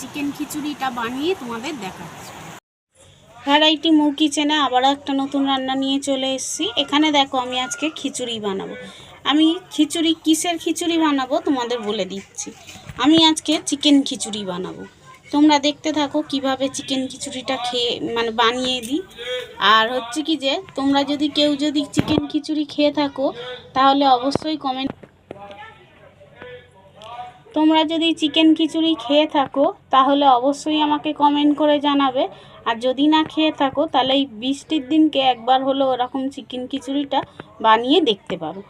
Chicken খিচুড়িটা বানিয়ে তোমাদের দেখাচ্ছি। ভ্যারাইটি মৌ কিচেনে আবারও একটা নতুন রান্না নিয়ে চলে এসেছি। এখানে দেখো, আমি আজকে খিচুড়ি বানাবো। আমি খিচুড়ি, কিসের খিচুড়ি বানাবো তোমাদের বলে দিচ্ছি। আমি আজকে চিকেন খিচুড়ি বানাবো। তোমরা দেখতে থাকো কীভাবে চিকেন খিচুড়িটা খেয়ে মানে বানিয়ে দিই। আর হচ্ছে কি যে, তোমরা যদি কেউ যদি চিকেন খিচুড়ি খেয়ে থাকো, তাহলে অবশ্যই কমেন্ট তোমরা যদি চিকেন খিচুড়ি খেয়ে থাকো, তাহলে অবশ্যই আমাকে কমেন্ট করে জানাবে। আর যদি না খেয়ে থাকো, তাহলে এই বৃষ্টির দিনকে একবার হলো ওরকম চিকেন খিচুড়িটা বানিয়ে দেখতে পারো।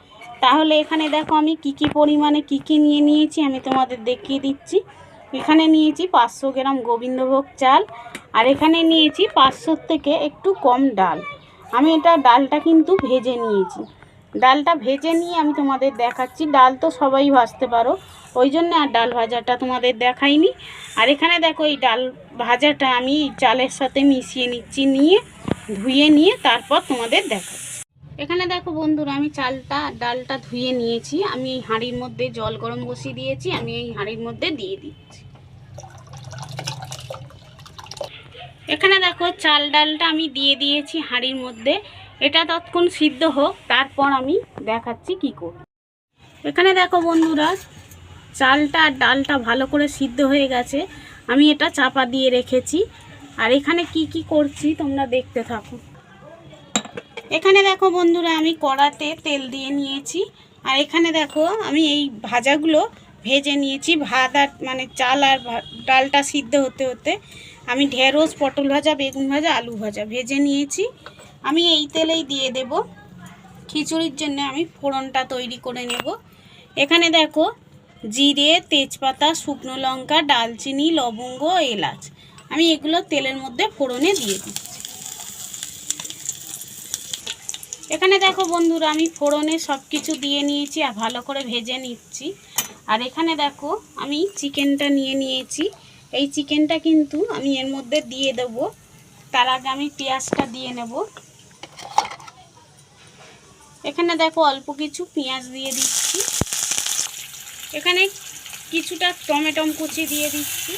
তাহলে এখানে দেখো আমি কি কি পরিমাণে কি কি নিয়ে নিয়েছি, আমি তোমাদের দেখিয়ে দিচ্ছি। এখানে নিয়েছি পাঁচশো গ্রাম গোবিন্দভোগ চাল, আর এখানে নিয়েছি পাঁচশোর থেকে একটু কম ডাল। আমি এটা ডালটা কিন্তু ভেজে নিয়েছি। ডালটা ভেজে নিয়ে আমি তোমাদের দেখাচ্ছি। ডাল তো সবাই ভাজতে পারো। ওই জন্য আর ডাল ভাজাটা তোমাদের দেখাইনি। আর এখানে দেখো এই ডাল ভাজাটা আমি চালের সাথে মিশিয়ে নিচ্ছি, নিয়ে ধুয়ে নিয়ে তারপর তোমাদের দেখাচ্ছি। এখানে দেখো বন্ধুরা, আমি চালটা, ডালটা ধুয়ে নিয়েছি। আমি এই হাঁড়ির মধ্যে জল গরম বসিয়ে দিয়েছি। আমি এই হাঁড়ির মধ্যে দিয়ে দিচ্ছি। এখানে দেখো চাল ডালটা আমি দিয়ে দিয়েছি হাঁড়ির মধ্যে। এটা তৎক্ষণ সিদ্ধ হোক। তারপর আমি দেখাচ্ছি কি করব এখানে দেখো বন্ধুরা, চালটা আর ডালটা ভালো করে সিদ্ধ হয়ে গেছে। আমি এটা চাপা দিয়ে রেখেছি। আর এখানে কি কি করছি তোমরা দেখতে থাকো। এখানে দেখো বন্ধুরা, আমি কড়াতে তেল দিয়ে নিয়েছি। আর এখানে দেখো, আমি এই ভাজাগুলো ভেজে নিয়েছি। ভাত আর মানে চাল আর ডালটা সিদ্ধ হতে হতে আমি ঢেঁড়স, পটল ভাজা, বেগুন ভাজা, আলু ভাজা ভেজে নিয়েছি। আমি এই তেলেই দিয়ে দেব। খিচুড়ির জন্য আমি ফোড়নটা তৈরি করে নেব। এখানে দেখো জিরে, তেজপাতা, শুকনো লঙ্কা, ডালচিনি, লবঙ্গ এলাচ। আমি এগুলো তেলের মধ্যে ফোড়নে দিয়ে দিচ্ছি। এখানে দেখো বন্ধুরা, আমি ফোড়নে সব কিছু দিয়ে নিয়েছি আর ভালো করে ভেজে নিচ্ছি। আর এখানে দেখো আমি চিকেনটা নিয়ে নিয়েছি। এই চিকেনটা কিন্তু আমি এর মধ্যে দিয়ে দেবো। তার আগে আমি পেঁয়াজটা দিয়ে নেব। এখানে দেখো অল্প কিছু পেঁয়াজ দিয়ে দিচ্ছি। এখানে কিছুটা টমেটম কুচি দিয়ে দিচ্ছি।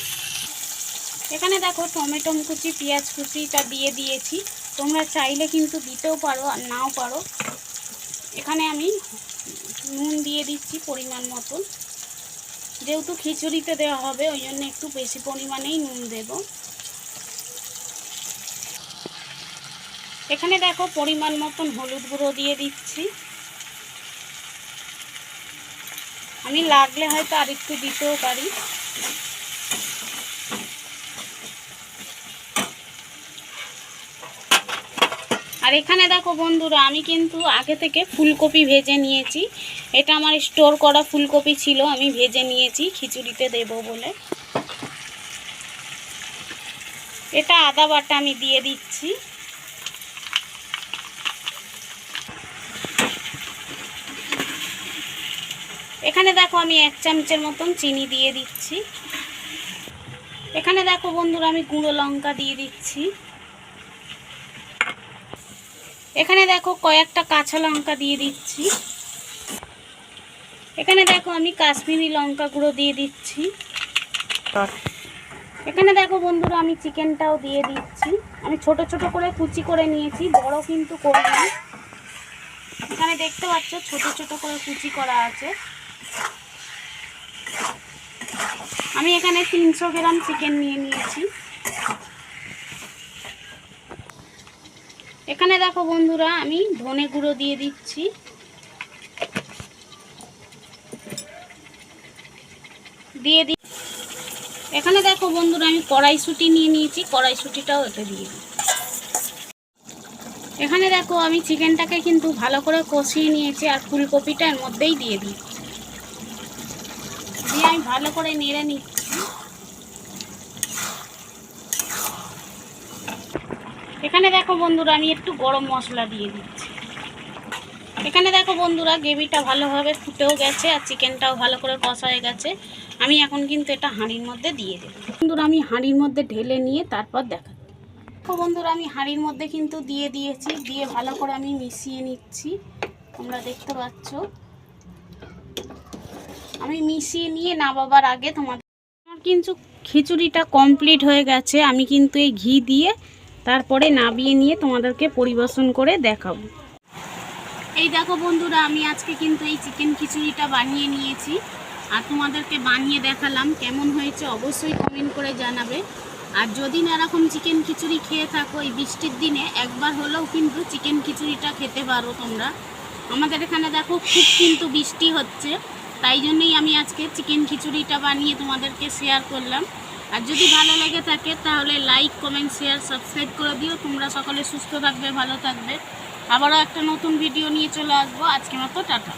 এখানে দেখো টমেটম কুচি, পেঁয়াজ কুচিটা দিয়ে দিয়েছি। তোমরা চাইলে কিন্তু দিতেও পারো আর নাও পারো। এখানে আমি নুন দিয়ে দিচ্ছি পরিমাণ মতন। যেহেতু খিচুড়িতে দেওয়া হবে, ওই জন্য একটু বেশি পরিমাণেই নুন দেব। এখানে দেখো পরিমাণ মতন হলুদ গুঁড়ো দিয়ে দিচ্ছি। আমি লাগলে হয়তো আর একটু দিতেও পারি। আর এখানে দেখো বন্ধুরা, আমি কিন্তু আগে থেকে ফুলকপি ভেজে নিয়েছি। এটা আমার স্টোর করা ফুলকপি ছিল, আমি ভেজে নিয়েছি, খিচুড়িতে দেব বলে। এটা আদা বাটা আমি দিয়ে দিচ্ছি। এখানে দেখো আমি এক চামচের মতন চিনি দিয়ে দিচ্ছি। এখানে দেখো বন্ধুরা আমি গুঁড়ো লঙ্কা দিয়ে দিচ্ছি। এখানে দেখো কয়েকটা কাঁচা লঙ্কা দিয়ে দিচ্ছি। এখানে দেখো আমি কাশ্মীরি লঙ্কা গুঁড়ো দিয়ে দিচ্ছি। এখানে দেখো বন্ধুরা আমি চিকেনটাও দিয়ে দিচ্ছি। আমি ছোট ছোট করে কুচি করে নিয়েছি, বড় কিন্তু করিনি। এখানে দেখতে পাচ্ছ ছোট ছোট করে কুচি করা আছে। আমি এখানে তিনশো গ্রাম চিকেন নিয়ে নিয়েছি। এখানে দেখো বন্ধুরা, আমি ধনে গুঁড়ো দিয়ে দিচ্ছি। দিয়ে দি এখানে দেখো বন্ধুরা, আমি কড়াইশুঁটি নিয়ে নিয়েছি, কড়াইশুঁটিটাও এতে দিয়ে দিই এখানে দেখো, আমি চিকেনটাকে কিন্তু ভালো করে কষিয়ে নিয়েছি, আর ফুলকপিটা এর মধ্যেই দিয়ে দিই দিয়ে আমি ভালো করে নেড়ে নিচ্ছি এখানে দেখো বন্ধুরা, আমি একটু গরম মশলা দিয়ে দিচ্ছি। এখানে দেখো বন্ধুরা, গ্রেভিটা ভালোভাবে ফুটেও গেছে আর চিকেনটাও ভালো করে কষা হয়ে গেছে। আমি এখন কিন্তু এটা হাঁড়ির মধ্যে দিয়ে দেবো। বন্ধুরা, আমি হাঁড়ির মধ্যে ঢেলে নিয়ে তারপর দেখা দেখো বন্ধুরা, আমি হাঁড়ির মধ্যে কিন্তু দিয়ে দিয়েছি। দিয়ে ভালো করে আমি মিশিয়ে নিচ্ছি। তোমরা দেখতে পাচ্ছ। আমি মিশিয়ে নিয়ে নামাবার আগে তোমাদের আমার কিন্তু খিচুড়িটা কমপ্লিট হয়ে গেছে। আমি কিন্তু এই ঘি দিয়ে তারপরে নাবিয়ে নিয়ে তোমাদেরকে পরিবেশন করে দেখাবো। এই দেখো বন্ধুরা, আমি আজকে কিন্তু এই চিকেন খিচুড়িটা বানিয়ে নিয়েছি। আর তোমাদেরকে বানিয়ে দেখালাম কেমন হয়েছে, অবশ্যই কমেন্ট করে জানাবে। আর যদি না এরকম চিকেন খিচুড়ি খেয়ে থাকো, এই বৃষ্টির দিনে একবার হলেও কিন্তু চিকেন খিচুড়িটা খেতে পারো তোমরা। আমাদের এখানে দেখো, খুব কিন্তু বৃষ্টি হচ্ছে। তাই জন্যই আমি আজকে চিকেন খিচুড়িটা বানিয়ে তোমাদেরকে শেয়ার করলাম। আর যদি ভালো লেগে থাকে, তাহলে লাইক কমেন্ট শেয়ার সাবস্ক্রাইব করে দিও। তোমরা সকলে সুস্থ থাকবে, ভালো থাকবে। আবারও একটা নতুন ভিডিও নিয়ে চলে আসব। আজকে মতো টাটা।